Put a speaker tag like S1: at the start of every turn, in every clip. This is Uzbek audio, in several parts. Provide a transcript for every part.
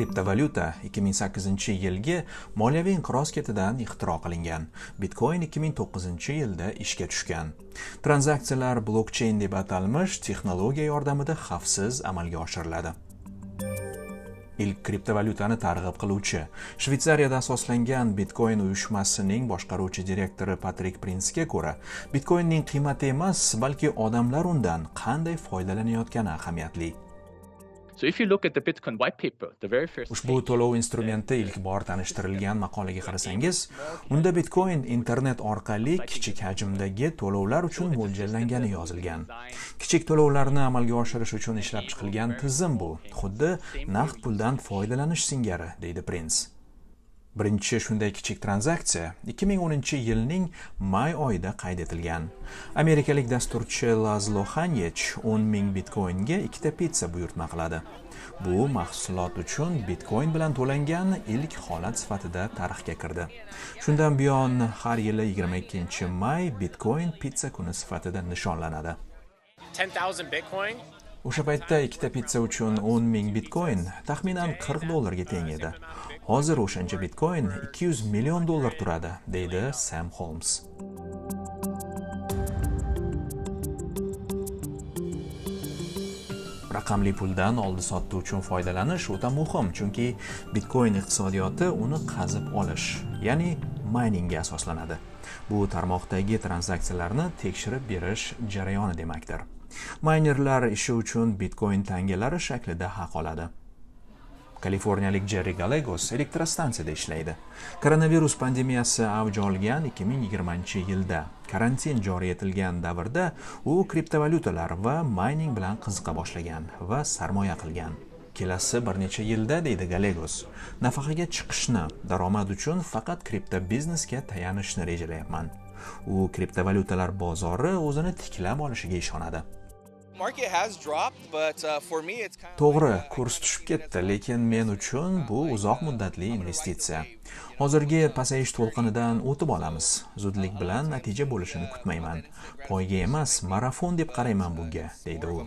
S1: kriptovalyuta 2008 yilgi moliyaviy inqiroz ketidan ixtiro qilingan. Bitcoin 2009 yilda ishga tushgan. Tranzaksiyalar blokcheyn deb atalmish texnologiya yordamida xavfsiz amalga oshiriladi. Ilk kriptovalyutani targ'ib qiluvchi. Shvetsariyada asoslangan bitcoin uyushmasining boshqaruvchi direktori patrik prinsga ko'ra bitcoinning qiymati emas balki odamlar undan qanday foydalanayotgani ahamiyatli. Ushbu to'lov instrumenti ilk bor tanishtirilgan maqolaga qarasangiz unda bitcoin internet orqali kichik hajmdagi to'lovlar uchun mo'ljallangani yozilgan. kichik to'lovlarni amalga oshirish uchun ishlab chiqilgan tizim bu. xuddi naqd puldan foydalanish singari deydi prins birinchi shunday kichik tranzaksiya 2010 yilning may oyida qayd etilgan. Amerikalik dasturchi lazlo hanyech 10 ming bitcoinga ikkita pitsa buyurtma qiladi. Bu mahsulot uchun bitcoin bilan to'langan ilk holat sifatida tarixga kirdi. Shundan buyon har yili 22 may bitcoin pitsa kuni sifatida nishonlanadi.
S2: 10,000 Bitcoin?
S1: o'sha paytda ikkita pitsa uchun 10 ming bitcoin taxminan 40 dollarga teng edi hozir o'shancha bitcoin 200 million dollar turadi deydi sam holms raqamli puldan oldi sotdi uchun foydalanish o'ta muhim chunki bitcoin iqtisodiyoti uni qazib olish ya'ni mayningga asoslanadi. Bu tarmoqdagi tranzaksiyalarni tekshirib berish jarayoni demakdir. Maynerlar ishi uchun bitcoin tangalari shaklida haq oladi. Kaliforniyalik jerri galegos elektrostansiyada ishlaydi. Koronavirus pandemiyasi avj olgan 2020 yilda karantin joriy etilgan davrda u kriptovalyutalar va mayning bilan qiziqa boshlagan va sarmoya qilgan. Kelasi bir necha yilda deydi galegos nafaqaga chiqishni daromad uchun faqat kripto biznesga tayanishni rejalayapman u kriptovalyutalar bozori o'zini tiklab olishiga ishonadi. To'g'ri kurs tushib ketdi lekin men uchun bu uzoq muddatli investitsiya. hozirgi pasayish to'lqinidan o'tib olamiz. Zudlik bilan natija bo'lishini kutmayman. Poyga emas marafon deb qarayman bunga deydi u.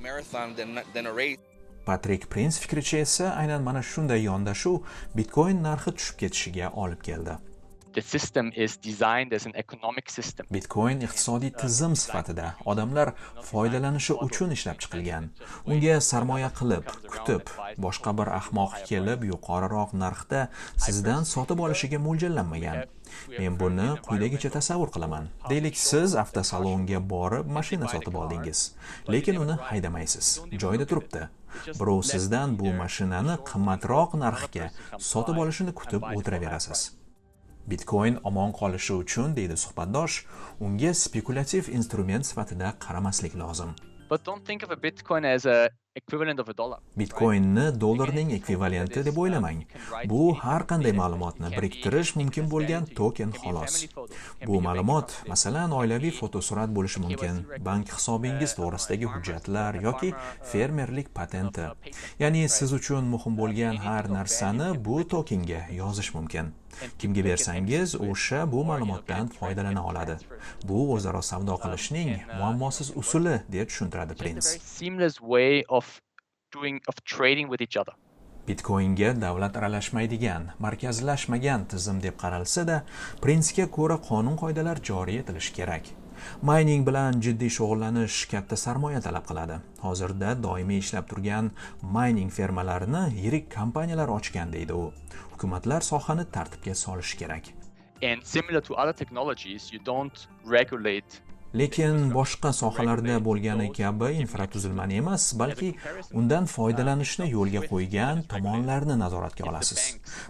S1: Patrik prins fikricha esa aynan mana shunday yondashuv bitcoin narxi tushib ketishiga olib keldi
S3: the system is designed as an economic system.
S1: bitcoin iqtisodiy tizim sifatida odamlar foydalanishi uchun ishlab chiqilgan. Unga sarmoya qilib kutib boshqa bir ahmoq kelib yuqoriroq narxda sizdan sotib olishiga mo'ljallanmagan. Men buni quyidagicha tasavvur qilaman. Deylik siz avtosalonga borib mashina sotib oldingiz lekin uni haydamaysiz. Joyida turibdi. Birov sizdan bu mashinani qimmatroq narxga sotib olishini kutib o'tiraverasiz. Bitcoin omon qolishi uchun deydi suhbatdosh unga spekulativ instrument sifatida qaramaslik lozim.
S3: But don't think of a Bitcoin as a equivalent of a dollar.
S1: bitcoinni dollarning ekvivalenti deb o'ylamang. bu har qanday ma'lumotni biriktirish mumkin bo'lgan token xolos. bu ma'lumot masalan oilaviy fotosurat bo'lishi mumkin. bank hisobingiz to'g'risidagi hujjatlar yoki fermerlik patenti. ya'ni siz uchun muhim bo'lgan har narsani bu tokenga yozish mumkin kimga bersangiz o'sha bu ma'lumotdan foydalana oladi. Bu o'zaro savdo qilishning muammosiz usuli deb tushuntiradi prins bitcoinga davlat aralashmaydigan markazlashmagan tizim deb qaralsa-da prinsga ko'ra qonun qoidalar joriy etilishi kerak mayning bilan jiddiy shug'ullanish katta sarmoya talab qiladi. Hozirda doimiy ishlab turgan mayning fermalarini yirik kompaniyalar ochgan deydi u. Hukumatlar sohani tartibga solishi kerak.
S3: And similar to other technologies, you don't regulate
S1: lekin boshqa sohalarda bo'lgani kabi infratuzilmani emas balki undan foydalanishni yo'lga qo'ygan tomonlarni nazoratga olasiz.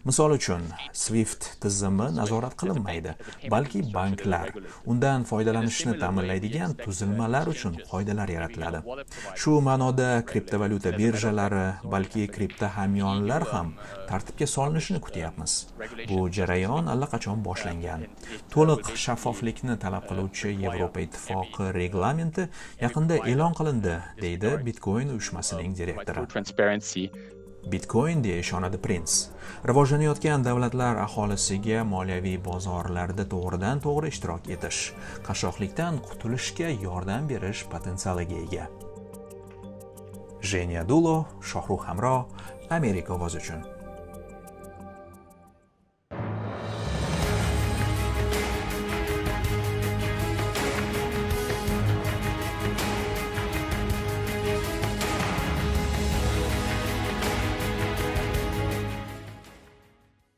S1: Misol uchun swift tizimi nazorat qilinmaydi balki banklar undan foydalanishni ta'minlaydigan tuzilmalar uchun qoidalar yaratiladi. Shu ma'noda kriptovalyuta birjalari balki kripto hamyonlar ham tartibga solinishini kutyapmiz. Bu jarayon allaqachon boshlangan. To'liq shaffoflikni talab qiluvchi yevropa ittifoqi reglamenti yaqinda e'lon qilindi deydi bitcoin uyushmasining direktori. Bitcoin deya ishonadi prins rivojlanayotgan davlatlar aholisiga moliyaviy bozorlarda to'g'ridan to'g'ri ishtirok etish qashshoqlikdan qutulishga yordam berish potensialiga ega. Jenya dulo shohruh hamro amerika ovozi uchun.